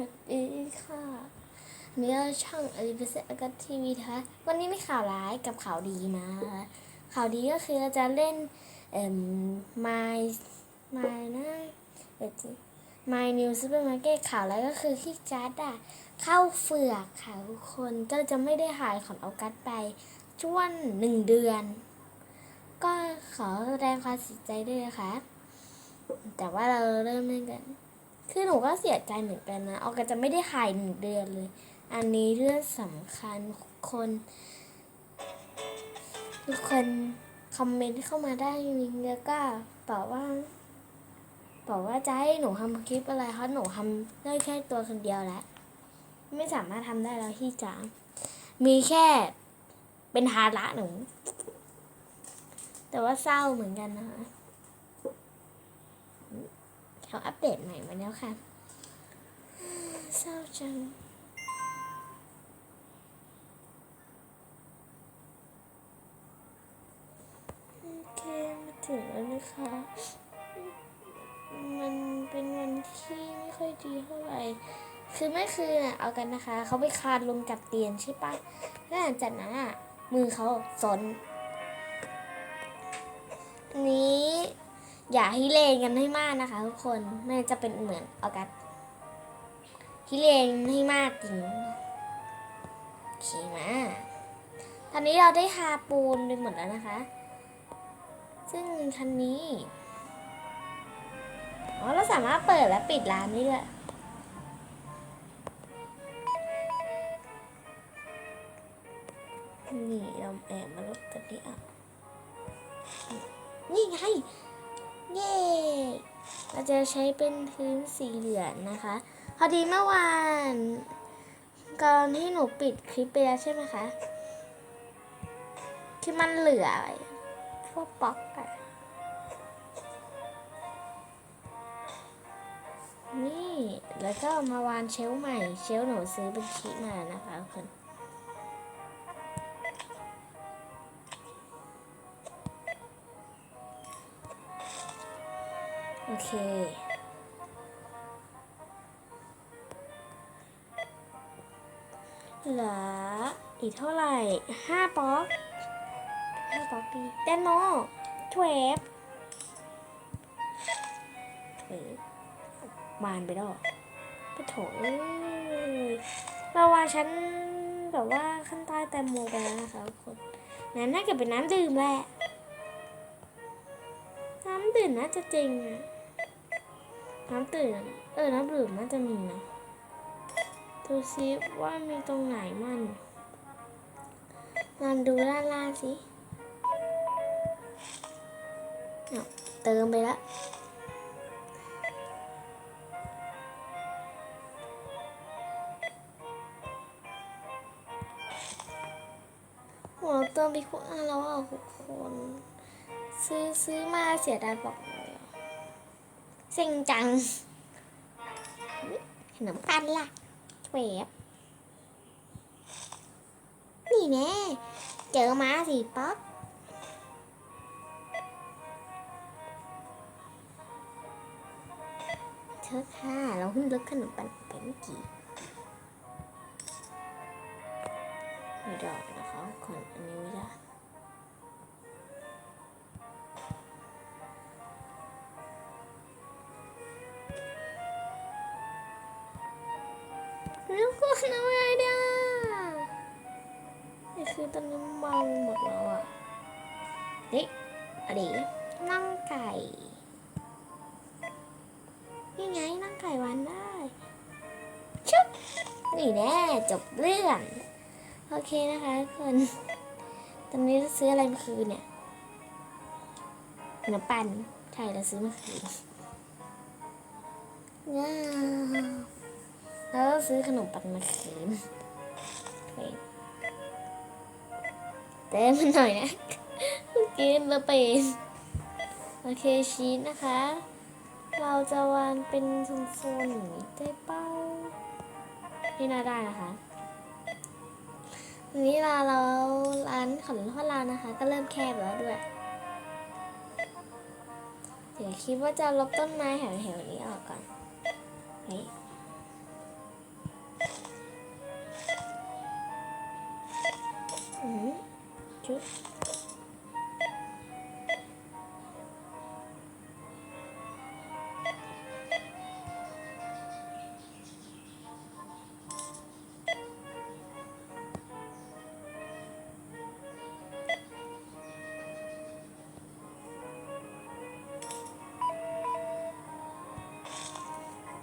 วัสดีค่ะนี่เราช่องอลิเบสอากาทีวีนะคะวันนี้มีข่าวร้ายกับข่าวดีมานะข่าวดีก็คือเราจะเล่นเอ่อ my my นะเอ่อ my new supermarket ข่าวร้ายก็คือที่จัดอะเข้าเฟือกค่ะทุกคนก็จะไม่ได้หายของออกัสไปช่วงหนึ่งเดือน ก็ขอแสดงความเสียใจด้วยนะคะ แต่ว่าเราเริ่มเล่นกัน คือหนูก็เสียใจเหมือนกันนะออกก็จะไม่ได้หายหนึ่งเดือนเลย อันนี้เรื่องสำคัญคนทุกคนคอมเมนต์เข้ามาได้ลิงก์แล้วก็บอกว่าบอกว่าจะให้หนูทำคลิปอะไรเพราะหนูทำได้แค่ตัวคนเดียวแล้วไม่สามารถทำได้แล้วที่จะมีแค่เป็นภาระหนูแต่ว่าเศร้าเหมือนกันนะคะ เขาอัปเดตใหม่มาแล้วค่ะเศร้าจังโอเคมาถึงแล้วนะคะ มันเป็นวันที่ไม่ค่อยดีเท่าไหร่ คือไม่คือน่ะเอากันนะคะ เขาไปคานลงกับเตียงใช่ปะแล้วหลังจากนั้นอะ มือเขาสนนี้ อย่าให้เลงกันให้มากนะคะทุกคนแม่จะเป็นเหมือนออกัสที่เลงให้มากจริงโอเคมาตอนนี้เราได้ทาปูนไปหมดแล้วนะคะ ซึ่งคันนี้อ๋อเราสามารถเปิดและปิดร้านได้ด้วยนี่เราแอบมาลบตัวนี้อะนี่ไง จะใช้เป็นพื้นสีเหลืองนะคะ พอดีเมื่อวานก่อนที่หนูปิดคลิปไปแล้วใช่ไหมคะ ที่มันเหลือพวกบล็อกอะนี่ แล้วก็มาวานเชลใหม่ เชลหนูซื้อเป็นคิดมานะคะทุกคน เค เหลืออีกเท่าไหร่ห้าป๊อกห้าป๊อกดีแดนโมทเวฟเออมานไปแล้วเหรอปะโถเอ้ยเมื่อวานฉันแบบว่าขั้นใต้แตงโมไปแล้วนะคะทุกคนนั้นน่าจะเป็นน้ำดื่มแหละ น้ำดื่มน่าจะจริงอะ น้ำตื่น เออ น้ำดื่มน่าจะมีนะดูซิว่ามีตรงไหนมั่นลองดูล่าล่าๆสิเติมไปละโหเราเติมไปคุกอันแล้วอะทุกคน ซื้อซื้อมาเสียดายบอก เซ็งจังขนมปังล่ะเวฟนี่แน่เจอม้าสิป๊อกเธอค่ะเราเพิ่งลึกขนมปังไปเมื่อกี้ไม่ดอกนะคะคนอันนี้ไม่ได้ อะดีนั่งไก่นี่ไงนั่งไก่วันได้ชุบนี่แน่จบเรื่องโอเคนะคะทุกคนตอนนี้เราซื้ออะไรเมื่อคืนเนี่ยขนมปังใช่เราซื้อเมื่อคืนว้าแล้วซื้อขนมปังมาคืนเต้มันหน่อยนะ เกมระเป็นโอเคชีสนะคะ เราจะวางเป็นโซนๆอย่างนี้ได้เป้าที่น่าได้นะคะนี้ราเราร้านของพ่อเรานะคะ ก็เริ่มแคบแล้วด้วย เดี๋ยวคิดว่าจะลบต้นไม้แถวๆนี้ออกก่อนนี่อืมจุด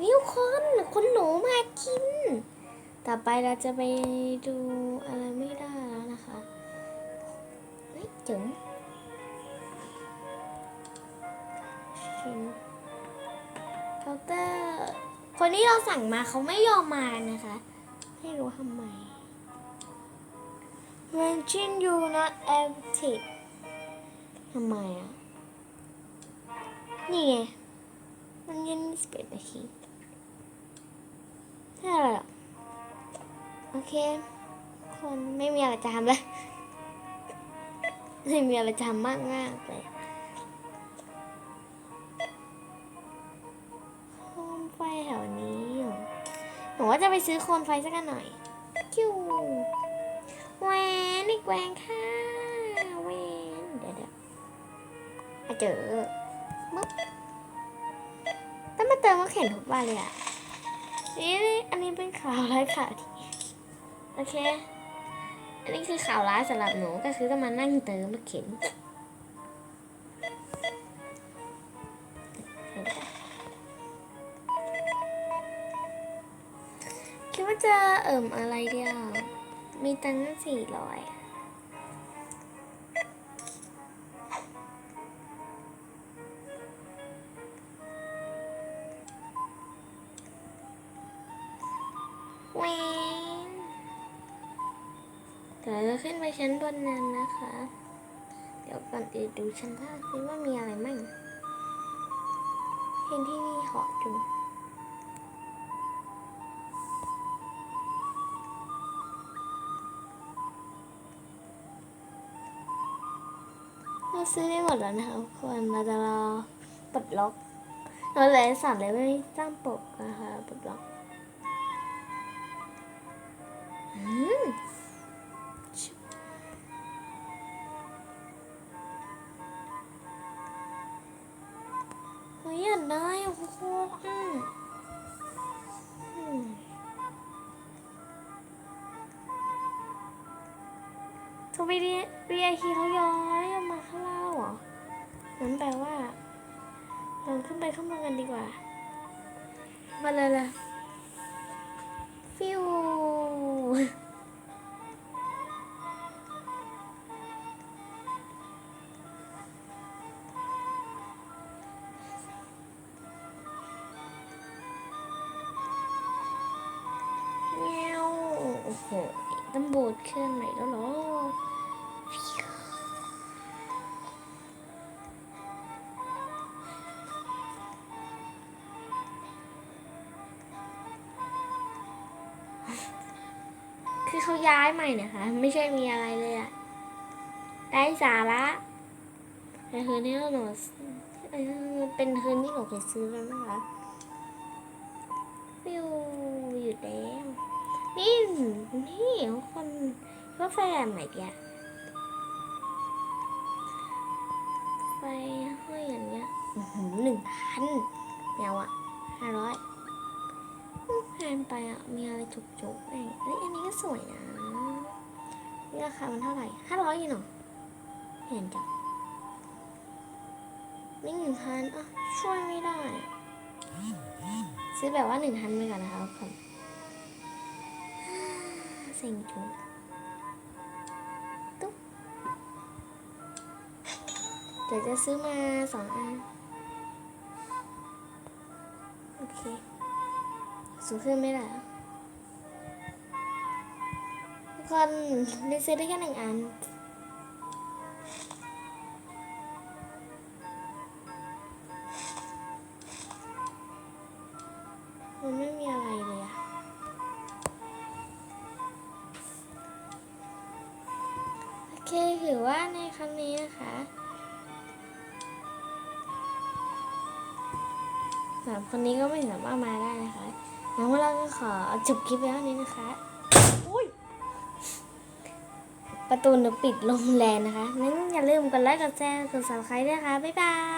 วิวคนคุณหนูมากิน ต่อไปเราจะไปดูอะไรไม่ได้แล้วนะคะเฮ้ยจึงชิมเคาน์เตอร์คนที่เราสั่งมาเขาไม่ยอมมานะคะไม่รู้ทำไม Mention you not active ทำไมอะ นี่ไง มันยันสเปดนาที นี่อะไรอะโอเค คนไม่มีอะไรจะทำเลยไม่มีอะไรจะทำมากมากเลยโคมไฟแถวนี้หรอหนูว่าจะไปซื้อโคมไฟสักหน่อยคิวแหวนอีกแหวนค่ะแหวนเดี๋ยวเดี๋ยวเจอมึ๊บต้องมาเติมมาเข็นทุกวันเลยอะ นี่อันนี้เป็นข่าวร้ายข่าวดีโอเค อันนี้คือข่าวร้ายสำหรับหนูก็คือต้องมานั่งเติมมาเข็นคิดว่าจะเอิ่มอะไรเดียว มีตังค์สี่ร้อย แวนเดี๋ยวเราขึ้นไปชั้นบนนั้นนะคะ เดี๋ยวก่อนอื่นดูชั้นล่างซิว่ามีอะไรมั่งเห็นที่นี่เหอจุงเราซื้อได้หมดแล้วนะคะทุกคนเราจะรอปลดล็อกเราเลยสอนเลยไม่สร้างปกนะคะปลดล็อก เฮ้ยอยากได้อะทุกคนอืมทวีดีเรียคีเขาย้อยมาข้างล่างเหรอนั้นแปลว่าเราขึ้นไปข้างบนกันดีกว่า มาเลยเลยฟิว เงี้ยวโอ้โหต้องบูดเครื่องไหนแล้วเหรอ ย้ายใหม่นะคะ ไม่ใช่มีอะไรเลยอะได้สาระแต่คืนนี้หนูเป็นคืนที่หนูเคยซื้อแล้วนะคะฟิวอยู่แล้วนี่นี่คนก็ไฟแบบไหนแกไฟห้อยอย่างเงี้ยหนึ่งพันแมวอะห้าร้อย แพงไปอะ มีอะไรจุกๆเองเฮ้ยอันนี้ก็สวยนะนี่ราคามันเท่าไหร่ห้าร้อยเองเหรอเห็นจังนี่หนึ่งพันอะช่วยไม่ได้ ซื้อแบบว่าหนึ่งพันไปก่อนนะคะทุกคนเซ็งจุงตุ๊บเดี๋ยวจะซื้อมาสองอัน สูงขึ้นไม่ได้ทุกคนได้ซื้อได้แค่หนึ่งอันมันไม่มีอะไรเลยอะโอเคถือว่าในครั้งนี้นะคะสำหรับคนนี้ก็ไม่สามารถมาได้นะคะ งั้นพวกเราก็ขอจบคลิปไว้เท่านี้นะคะอุ้ยประตูหนูปิดลมแรงนะคะงั้นอย่าลืมกดไลค์ กดแชร์ กด subscribe ด้วยนะคะ บ๊ายบาย